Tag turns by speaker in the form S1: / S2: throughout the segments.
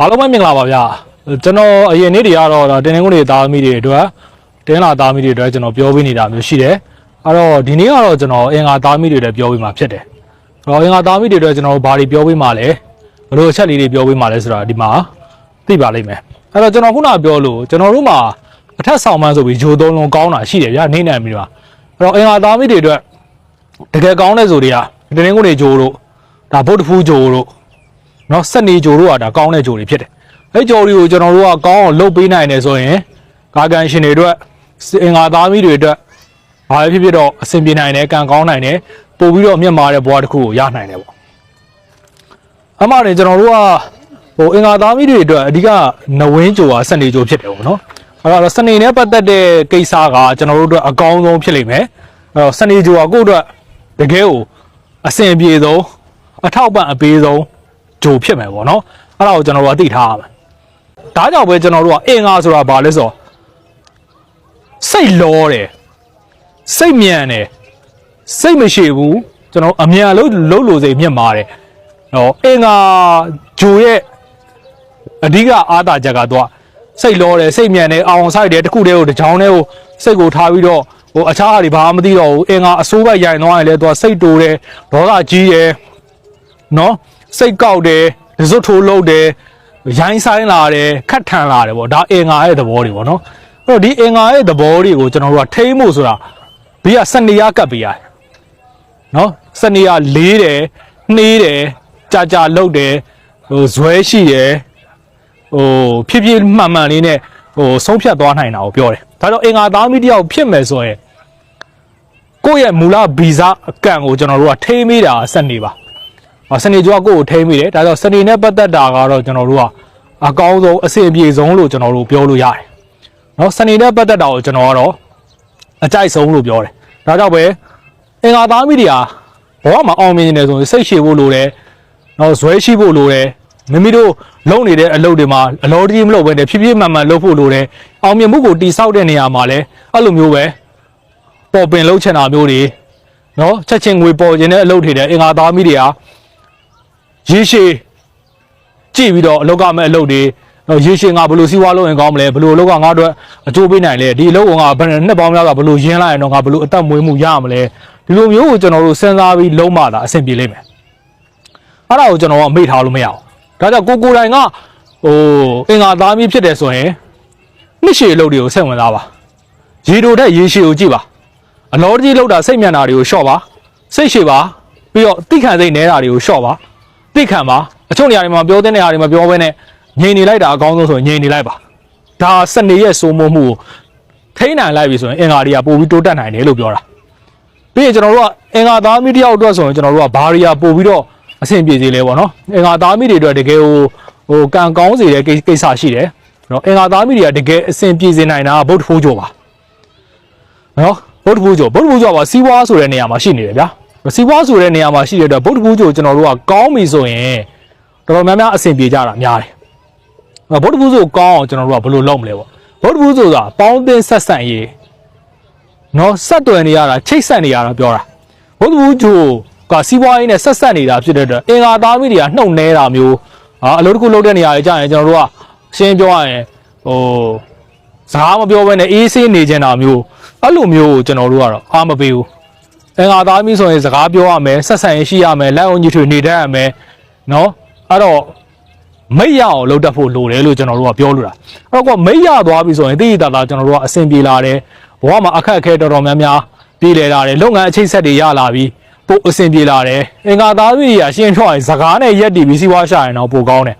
S1: အားလုံးပဲမင်္ဂလာပါဗျာကျွန်တော်အရင်နေ့တွေကတော့ဒါတင်းနှင်းကုန်းတွေသားသမီးတွေအတွက်တင်းလာသားသမီးတွေအတွက်ကျွန်တော်ပြောပေးနေတာမျိုးရှိတယ်အဲ့တော့ဒီနေ့ကတော့ကျွန်တော်အင်္ဂါသားသမီးတွေအတွက်ပြောပေးမှာဖြစ်တယ်အဲ့တော့အင်္ဂါသားသမီးတွေအတွက်ကျွန်တော်ဘာတွေပြောပေးမှာလဲဘယ်လိုအချက်လေးတွေပြောပေးမှာလဲဆိုတာဒီမှာသိပါလိမ့်မယ်အဲ့တော့ကျွန်တော်ခုနကပြောလို့ကျွန်တော်တို့မှာအထက်ဆောင်မှန်းဆိုပြီးဂျိုသုံးလုံးကောင်းတာရှိတယ်ဗျာနေနိုင်ပြီပါအဲ့တော့အင်္ဂါသားသမီးတွေအတွက်တကယ်ကောင်းတဲ့ဆိုတွေကတင်းနှင်းကုန်းတွေဂျိုတို့ဒါဗုဒ္ဓဖူးဂျိုတို့ နော်စက်နေဂျိုတို့ကဒါကောင်းတဲ့ဂျိုတွေဖြစ်တယ်အဲ့ဂျိုတွေကိုကျွန်တော်တို့ကကောင်းအောင်လုပ်ပေးနိုင်တယ်ဆိုရင်ကာကန်ရှင်တွေအတွက်အင်္ဂါသားမီးတွေအတွက်ဘာပဲဖြစ်ဖြစ်တော့အဆင်ပြေနိုင်တယ်ကံကောင်းနိုင်တယ်ပို့ပြီးတော့မြင့်မာတဲ့ဘဝတစ်ခုကိုရနိုင်တယ်ပေါ့အမှန်တယ်ကျွန်တော်တို့ကဟိုအင်္ဂါသားမီးတွေအတွက်အဓိကနဝင်းဂျိုဟာစက်နေဂျိုဖြစ်တယ်ပေါ့နော်အဲ့တော့စနေနဲ့ပတ်သက်တဲ့ကိစ္စကကျွန်တော်တို့အတွက်အကောင်းဆုံးဖြစ်လိမ့်မယ်အဲ့တော့စနေဂျိုဟာကိုယ့်အတွက်တကယ်ကိုအဆင်ပြေဆုံးအထောက်ပံ့အပေးဆုံး ဂျိုဖြစ်မယ်ပေါ့နော်အဲ့ဒါကိုကျွန်တော်တို့ကသိထားရမယ်ဒါကြောင့်ပဲကျွန်တော်တို့ကအင်္ဂါဆိုတာဘာလဲဆိုတော့စိတ်လောတယ်စိတ်မြန်တယ်စိတ်မရှိဘူးကျွန်တော်အမြန်လို့လို့လို့စိတ်မြင့်မာတယ်နော်အင်္ဂါဂျိုရဲ့အဓိကအားသာချက်ကတော့စိတ်လောတယ်စိတ်မြန်တယ်အောင်ဆိုင်တယ်တခုတည်းကိုတစ်ချောင်းတည်းကိုစိတ်ကိုထားပြီးတော့ဟိုအခြားဟာတွေဘာမှမသိတော့ဘူးအင်္ဂါအစိုးဘက်ရိုင်သွားရင်လည်းသူကစိတ်တူတယ်ဒေါသကြီးတယ်နော် စိတ်ကောက်တယ်ဒဇွတ်ထိုးလုံးတယ်ရိုင်းဆိုင်လာတယ်ခတ်ထန်လာတယ်ပေါ့ဒါအင်္ဂါရဲ့သဘောတွေပေါ့နော်အဲ့တော့ဒီအင်္ဂါရဲ့သဘောတွေကိုကျွန်တော်တို့ကထိမ့်ဖို့ဆိုတာဘေးကစနေရကပ်ပေးရတယ်နော်စနေရလေးတယ်နှေးတယ်ကြာကြာလှုပ်တယ်ဟိုဇွဲရှိတယ်ဟိုဖြည်းဖြည်းမှန်မှန်လေးနဲ့ဟိုဆုံးဖြတ်သွားနိုင်တာကိုပြောတယ်ဒါတော့အင်္ဂါသားမီတယောက်ဖြစ်မယ်ဆိုရင်ကိုယ့်ရဲ့မူလဗီဇအကန့်ကိုကျွန်တော်တို့ကထိမ့်မိတာစနေပါ။ စနေကျောကကိုယ့်ကိုထိမ့်မိတယ်။ဒါကြောင့်စနေနဲ့ပတ်သက်တာကတော့ကျွန်တော်တို့ကအကောင်းဆုံးအဆင်ပြေဆုံးလို့ကျွန်တော်တို့ပြောလို့ရတယ်။နော်စနေနဲ့ပတ်သက်တာကိုကျွန်တော်ကတော့အကြိုက်ဆုံးလို့ပြောတယ်။ဒါကြောင့်ပဲအင်္ဂါသားမိတွေဟာဘဝမှာအောင်မြင်နေတယ်ဆိုရင်စိတ်ရှည်ဖို့လိုတယ်။နော်ဇွဲရှိဖို့လိုတယ်။မိမိတို့လုပ်နေတဲ့အလုပ်တွေမှာအလောတကြီးမလုပ်ဘဲနဲ့ဖြည်းဖြည်းမှန်မှန်လုပ်ဖို့လိုတယ်။အောင်မြင်မှုကိုတိဆောက်တဲ့နေရာမှာလည်းအဲ့လိုမျိုးပဲပေါ်ပင်လှုပ်ချင်တာမျိုးတွေနော်ချက်ချင်းငွေပေါ်ခြင်းတဲ့အလုပ်တွေတဲ့အင်္ဂါသားမိတွေဟာ ရေရှည်ကြည့်ပြီးတော့အလောက်ကမဲ့အလုပ်တွေတော့ရေရှည်ငါဘယ်လိုစီးပွားလုပ်ရင်ကောင်းမလဲဘယ်လိုအလောက်ကငါတို့အကျိုးပေးနိုင်လဲဒီအလုပ်ကငါဘယ်နှစ်ပေါင်းများစွာဘယ်လိုရင်းလိုက်ရင်တော့ငါဘယ်လိုအသက်မွေးမှုရမလဲဒီလိုမျိုးကိုကျွန်တော်တို့စဉ်းစားပြီးလုံးမတာအဆင်ပြေလိမ့်မယ်အဲ့ဒါကိုကျွန်တော်ကမေ့ထားလို့မရအောင်ဒါကြောင့်ကိုကိုယ်တိုင်ကဟိုအင်္ဂါသားမီးဖြစ်တယ်ဆိုရင်နှစ်ရှည်အလုပ်တွေကိုစိတ်ဝင်စားပါရေတိုတဲ့ရေရှည်ကိုကြည့်ပါအလောတကြီးလောက်တာစိတ်မြန်တာတွေကိုရှော့ပါစိတ်ရှည်ပါပြီးတော့တိခံစိတ်နေတာတွေကိုရှော့ပါ သိခံပါအချို့နေရာတွေမှာပြောတဲ့နေရာတွေမှာပြောဘဲနဲ့ငြိမ်နေလိုက်တာအကောင်းဆုံးဆိုရင်ငြိမ်နေလိုက်ပါဒါစနေရဲ့စိုးမိုးမှုကိုထိန်းနိုင်လိုက်ပြီဆိုရင်အင်္ဂါတွေကပို့ပြီးတိုးတက်နိုင်တယ်လို့ပြောတာပြီးရင်ကျွန်တော်တို့ကအင်္ဂါသားမိတယောက်အတွက်ဆိုရင်ကျွန်တော်တို့ကဘာရီယာပို့ပြီးတော့အဆင်ပြေစေလဲပေါ့နော်အင်္ဂါသားမိတွေအတွက်တကယ်ဟိုဟိုကံကောင်းစေတဲ့ကိကိစ္စရှိတယ်နော်အင်္ဂါသားမိတွေကတကယ်အဆင်ပြေစေနိုင်တာကဗုဒ္ဓဖူးကြောပါနော်ဗုဒ္ဓဖူးကြောဗုဒ္ဓဖူးကြောကစီးပွားဆိုတဲ့နေရာမှာရှိနေတယ်ဗျာ စီးပွားဆိုတဲ့နေရာမှာရှိတဲ့အတွက်ဗုဒ္ဓဘူးကျိုကျွန်တော်တို့ကကောင်းပြီဆိုရင်တော်တော်များများအဆင်ပြေကြတာများတယ်။ဗုဒ္ဓဘူးကျိုကောင်းအောင်ကျွန်တော်တို့ကဘယ်လိုလုပ်မလဲပေါ့။ဗုဒ္ဓဘူးဆိုတာပေါင်းသင်းဆက်ဆံရေးနော်ဆက်သွယ်နေရတာချိတ်ဆက်နေရတာပြောတာ။ဗုဒ္ဓဘူးကျိုကစီးပွားရေးနဲ့ဆက်ဆက်နေတာဖြစ်တဲ့အတွက်အင်္ဂါသားမိတွေကနှုတ်နေတာမျိုးဟာအလုပ်တစ်ခုလုပ်တဲ့နေရာကြီးကြာရင်ကျွန်တော်တို့ကရှင်းပြောရရင်ဟိုစကားမပြောဘဲနဲ့အေးဆေးနေကြတာမျိုးအဲ့လိုမျိုးကိုကျွန်တော်တို့ကတော့အားမပေးဘူး။ အင်္ဂါသားမိဆိုရင်စကားပြောရမယ်ဆက်ဆံရေးရှိရမယ်လက်အောင်ကြီးထွေနေတတ်ရမယ်နော်အဲ့တော့မိတ်ရအောင်လုပ်တတ်ဖို့လိုတယ်လို့ကျွန်တော်တို့ကပြောလို့တာအဲ့တော့ကမိတ်ရသွားပြီဆိုရင်တိတိတသာကျွန်တော်တို့ကအဆင်ပြေလာတယ်ဘဝမှာအခက်အခဲတော်တော်များများပြည်လည်လာတယ်လုပ်ငန်းအချိတ်ဆက်တွေရလာပြီပို့အဆင်ပြေလာတယ်အင်္ဂါသားမိရရှင်းထွက်ရင်စကားနဲ့ရက်တီပြီးစီးပွားရှာရင်တော့ပိုကောင်းတယ်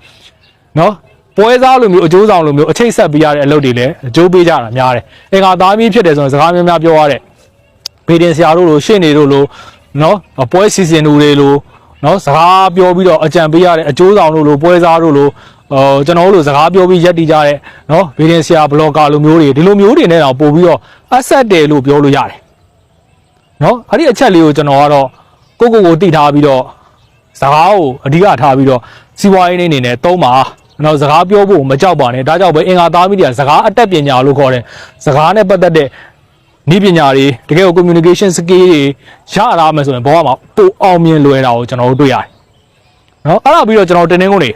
S1: နော်ပွဲစားလိုမျိုးအကျိုးဆောင်လိုမျိုးအချိတ်ဆက်ပေးရတဲ့အလုပ်တွေလည်းအကျိုးပေးကြတာများတယ်အင်္ဂါသားမိဖြစ်တယ်ဆိုရင်စကားများများပြောရတဲ့ ဗေဒင်ဆရာတို့လိုရှင့်နေတို့လိုနော်ပွဲစီစဉ်သူတွေလိုနော်စကားပြောပြီးတော့အကြံပေးရတဲ့အကျိုးဆောင်တို့လိုပွဲစားတို့လိုဟိုကျွန်တော်တို့လိုစကားပြောပြီးရက်တည်ကြတဲ့နော်ဗေဒင်ဆရာဘလော့ကာလိုမျိုးတွေဒီလိုမျိုးတွေနဲ့တော့ပို့ပြီးတော့အဆက်တယ်လို့ပြောလို့ရတယ်နော်အဲ့ဒီအချက်လေးကိုကျွန်တော်ကတော့ကိုကိုကိုတည်ထားပြီးတော့စကားကိုအဓိကထားပြီးတော့စီးပွားရေးအနေနဲ့သုံးပါနော်စကားပြောဖို့မကြောက်ပါနဲ့ဒါကြောင့်ပဲအင်္ဂါသားမိတွေကစကားအတက်ပညာလို့ခေါ်တယ်စကားနဲ့ပတ်သက်တဲ့ နည်းပညာတွေတကယ်ကို communication skill တွေရလာမယ်ဆိုရင်ဘောကမှာပိုအောင်မြင်လွယ်တာကိုကျွန်တော်တို့တွေ့ရတယ်။နော်အဲ့ဒါပြီးတော့ကျွန်တော်တင်းတင်းကုန်တွေ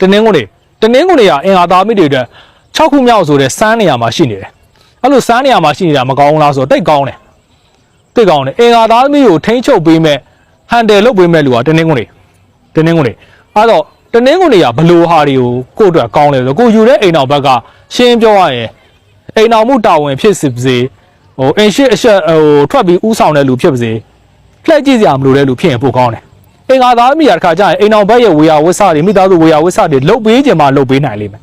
S1: တနင်္ဂနွေတနင်္ဂနွေကအင်အားသားမိတွေအတွက်6ခုမြောက်ဆိုတဲ့စမ်းနေရာမှာရှိနေတယ်အဲ့လိုစမ်းနေရာမှာရှိနေတာမကောင်းဘူးလားဆိုတော့တိတ်ကောင်းတယ်တိတ်ကောင်းတယ်အင်အားသားမိကိုထိန်းချုပ်ပေးမဲ့ဟန်တယ်လုပ်ပေးမဲ့လူကတနင်္ဂနွေတနင်္ဂနွေအဲ့တော့တနင်္ဂနွေကဘလို့ဟာတွေကိုကိုယ့်အတွက်ကောင်းလဲဆိုတော့ကိုယူတဲ့အိမ်တော်ဘက်ကရှင်းပြောရရင် အိမ်တော်မှုတာဝန်ဖြစ်စေပါစေဟိုအင်ရှိအရှက်ဟိုထွက်ပြီးဥဆောင်တဲ့လူဖြစ်ပါစေလှည့်ကြည့်စရာမလိုတဲ့လူဖြစ်ရင်ပိုကောင်းတယ်အင်္ဂါသားမိရတစ်ခါကျရင်အိမ်အောင်ဘက်ရဲ့ဝေယဝစ္စတွေမိသားစုဝေယဝစ္စတွေလုတ်ပေးခြင်းမှလုတ်ပေးနိုင်လိမ့်မယ်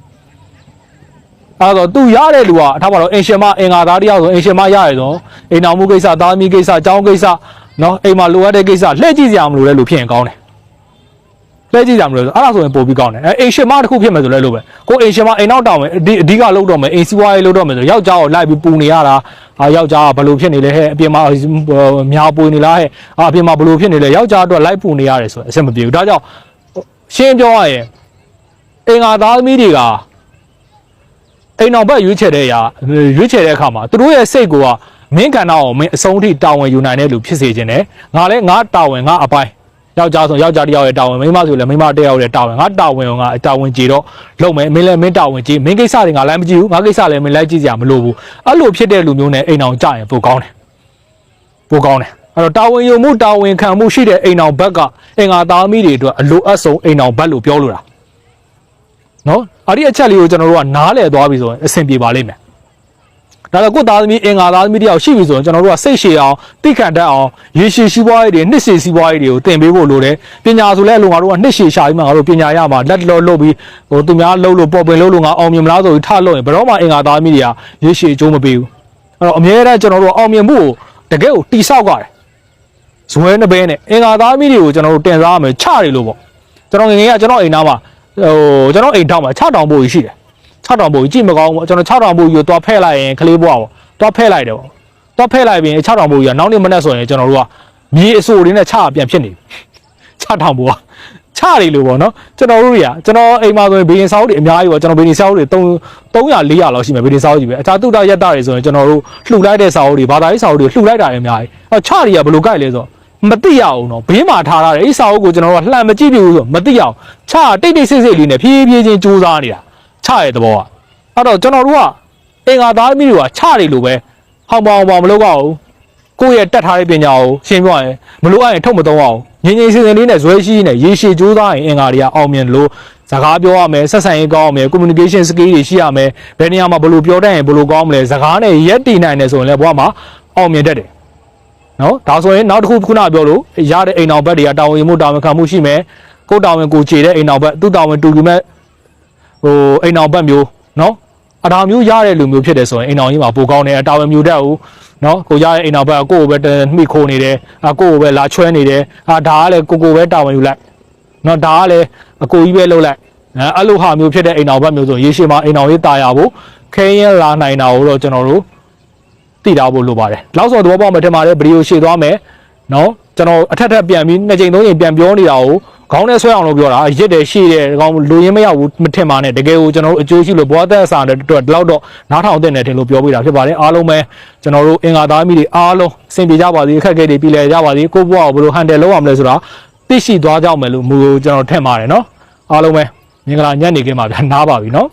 S1: အဲတော့သူရတဲ့လူကအထားပါတော့အင်ရှင်မအင်္ဂါသားတယောက်ဆိုအင်ရှင်မရရဆိုအိမ်အောင်မှုကိစ္စသားသမီးကိစ္စအကြောင်းကိစ္စနော်အိမ်မှာလိုအပ်တဲ့ကိစ္စလှည့်ကြည့်စရာမလိုတဲ့လူဖြစ်ရင်ကောင်းတယ် လှည့်ကြည့်စရာမလိုဆိုအဲ့ဒါဆိုရင်ပိုပြီးကောင်းတယ်အဲအိမ်ရှင်မတစ်ခုဖြစ်မယ်ဆိုလဲလို့ပဲကိုအိမ်ရှင်မအိမ်နောက်တောင်မယ်အဓိအဓိကလုပ်တော့မယ်အိမ်စီးပွားရေးလုပ်တော့မယ်ဆိုယောက်ျားကိုလိုက်ပြီးပူနေရတာအာယောက်ျားကဘယ်လိုဖြစ်နေလဲဟဲ့အပြင်မှာမြောင်ပွေနေလားဟဲ့အာအပြင်မှာဘယ်လိုဖြစ်နေလဲယောက်ျားအတွက်လိုက်ပူနေရတယ်ဆိုရင်အဆင်မပြေဘူးဒါကြောင့်ရှင်းပြောရရင်အင်္ဂါသားသမီးတွေကအိမ်အောင်ဘက်ရွေးချယ်တဲ့အရာရွေးချယ်တဲ့အခါမှာသူတို့ရဲ့စိတ်ကမင်းကဏ္ဍကိုမင်းအဆုံးထိတာဝန်ယူနိုင်တဲ့လူဖြစ်စေခြင်းနဲ့ငါလည်းငါတာဝန်ငါအပိုင်း ယောက်ျားဆိုယောက်ျားတစ်ယောက်ရဲ့တာဝန်မိန်းမဆိုလည်းမိန်းမတစ်ယောက်ရဲ့တာဝန်ငါတာဝန်ကိုငါတာဝန်ကြည့်တော့လုပ်မယ်မင်းလည်းမင်းတာဝန်ကြည့်မင်းကိစ္စတွေငါလည်းမကြည့်ဘူးငါကိစ္စလည်းမင်းလိုက်ကြည့်စရာမလိုဘူးအဲ့လိုဖြစ်တဲ့လူမျိုးနဲ့အိမ်အောင်ကြရင်ပိုကောင်းတယ်ပိုကောင်းတယ်အဲ့တော့တာဝန်ယူမှုတာဝန်ခံမှုရှိတဲ့အိမ်အောင်ဘက်ကအင်္ဂါသားမိတွေအတွက်အလိုအပ်ဆုံးအိမ်အောင်ဘက်လို့ပြောလို့တာနော်အဲ့ဒီအချက်လေးကိုကျွန်တော်တို့ကနားလည်သွားပြီဆိုရင်အဆင်ပြေပါလိမ့်မယ် ဒါတော့ကိုယ့်သားသမီးအင်္ဂါသားသမီးတယောက်ရှိပြီဆိုရင်ကျွန်တော်တို့ကစိတ်ရှည်အောင်တိခံတတ်အောင်ရေရှည်စီးပွားရေးတွေနှစ်ရှည်စီးပွားရေးတွေကိုသင်ပေးဖို့လိုတယ်ပညာဆိုလဲအလိုငါတို့ကနှစ်ရှည်ရှာပြီးမှငါတို့ပညာရမှာလက်လောလုပ်ပြီးဟိုသူများလှုပ်လို့ပေါ်ပင်လှုပ်လို့ငါအောင်မြင်မလားဆိုပြီးထလှုပ်ရင်ဘယ်တော့မှအင်္ဂါသားသမီးတွေကရေရှည်အကျိုးမပေးဘူးအဲ့တော့အများအားကျွန်တော်တို့အောင်မြင်မှုကိုတကယ်ကိုတိဆောက်ကြတယ်ဇွဲနှစ်ဘဲနဲ့အင်္ဂါသားမိတွေကိုကျွန်တော်တို့တင်စားရမယ်ချတယ်လို့ပေါ့ကျွန်တော်ငယ်ငယ်ကကျွန်တော်အိမ်သားမှာဟိုကျွန်တော်အိမ်ထောင်မှာ6တောင်ပို့ကြီးရှိတယ် 6တောင်ပို့ကြီးကြည့်မကောင်းဘူးကျွန်တော်6တောင်ပို့ကြီးကိုတွားဖဲ့လိုက်ရင်ကလေးဘွားပေါ့တွားဖဲ့လိုက်တယ်ပေါ့တွားဖဲ့လိုက်ပြီး6တောင်ပို့ကြီးကနောက်နေ့မနေ့ဆိုရင်ကျွန်တော်တို့ကမြေအစိုးလေးနဲ့ချပြန်ဖြစ်နေပြီ6တောင်ပို့ကချတယ်လို့ပေါ့နော်ကျွန်တော်တို့တွေကကျွန်တော်အိမ်မှာဆိုရင်ဘီရင်ဆောက်တွေအများကြီးပေါ့ကျွန်တော်ဘီရင်ဆောက်တွေ3 300 400လောက်ရှိမယ်ဘီရင်ဆောက်ကြီးပဲအခြားတုတရက်တာတွေဆိုရင်ကျွန်တော်တို့လှူလိုက်တဲ့ဆောက်တွေဘာသာရေးဆောက်တွေလှူလိုက်တာတွေအများကြီးအဲချတွေကဘယ်လိုကြိုက်လဲဆိုတော့မသိရအောင်တော့ဘေးမှာထားရတယ်အဲ့စာအုပ်ကိုကျွန်တော်တို့ကလှမ်းမကြည့်ပြဘူးဆိုတော့မသိအောင်ချတိတ်တိတ်ဆိတ်ဆိတ်လေးနဲ့ဖြည်းဖြည်းချင်းစူးစမ်းနေတာ ချရဲ့သဘောကအဲ့တော့ကျွန်တော်တို့ကအင်္ဂါသားသမီးတွေကချတယ်လို့ပဲဟောင်ပေါင်ပေါင်မလုပ်ရဘူးကိုယ့်ရဲ့တက်ထားတဲ့ပညာကိုရှင်းပြရင်မလို့အရင်ထုတ်မသုံးအောင်ငင်းငင်းစင်စင်လေးနဲ့ဇွဲရှိနဲ့ရေရှည်ကြိုးစားရင်အင်္ဂါတွေကအောင်မြင်လို့စကားပြောရမယ်ဆက်ဆံရေးကောင်းအောင်မယ် communication skill တွေရှိရမယ်ဘယ်နေရာမှာဘယ်လိုပြောတတ်ရင်ဘယ်လိုကောင်းမလဲစကားနဲ့ရက်တည်နိုင်တယ်ဆိုရင်လည်းဘဝမှာအောင်မြင်တတ်တယ်နော်ဒါဆိုရင်နောက်တစ်ခုခုနပြောလို့ရတဲ့အိမ်အောင်ဘက်တွေကတာဝန်ယူမှုတာဝန်ခံမှုရှိမယ်ကိုယ်တာဝန်ကိုခြေတဲ့အိမ်အောင်ဘက်သူ့တာဝန်တူယူမဲ့ ဟိုအိမ်အောင်ဘက်မျိုးနော်အတားမျိုးရတဲ့လူမျိုးဖြစ်တယ်ဆိုရင်အိမ်အောင်ကြီးမှာပိုကောင်းတယ်တာဝန်မျိုးတတ်ဘူးနော်ကိုရတဲ့အိမ်အောင်ဘက်ကကိုယ့်ကိုပဲနှိခိုးနေတယ်အကိုယ့်ကိုပဲလာချွဲနေတယ်အာဒါကလည်းကိုကိုပဲတာဝန်ယူလိုက်နော်ဒါကလည်းအကိုကြီးပဲလှုပ်လိုက်အဲအဲ့လိုဟာမျိုးဖြစ်တဲ့အိမ်အောင်ဘက်မျိုးဆိုရင်ရေရှည်မှာအိမ်အောင်ရေးတာရဖို့ခဲရင်လာနိုင်တာကိုတော့ကျွန်တော်တို့တည်ထားဖို့လိုပါတယ်။လောက်ဆိုသဘောပေါက်မှထင်ပါတယ်ဗီဒီယိုရှေ့သွားမယ်။နော်ကျွန်တော်အထက်ထက်ပြန်ပြီးနှစ်ချိန်သုံးချိန်ပြန်ပြောနေတာကို ခေါင်းနဲ့ဆွဲအောင်လို့ပြောတာရစ်တယ်ရှေ့တယ်ဒီကောင်လူရင်းမရောက်ဘူးမထင်ပါနဲ့တကယ်ကိုကျွန်တော်တို့အကျိုးရှိလို့ဘွားသက်အစာတဲ့အတွက်ဒီလောက်တော့နားထောင်တဲ့နယ်ထင်လို့ပြောပြတာဖြစ်ပါတယ်အားလုံးပဲကျွန်တော်တို့အင်္ဂါသားမိတွေအားလုံးအဆင်ပြေကြပါစေအခက်အခဲတွေပြည်လည်ကြပါစေကိုယ့်ဘဝကိုဘယ်လိုဟန်တယ်လုပ်အောင်လဲဆိုတာသိရှိသွားကြမယ်လို့မူကျွန်တော်ထင်ပါတယ်နော်အားလုံးပဲမင်္ဂလာညနေခင်းပါဗျာနားပါပြီနော်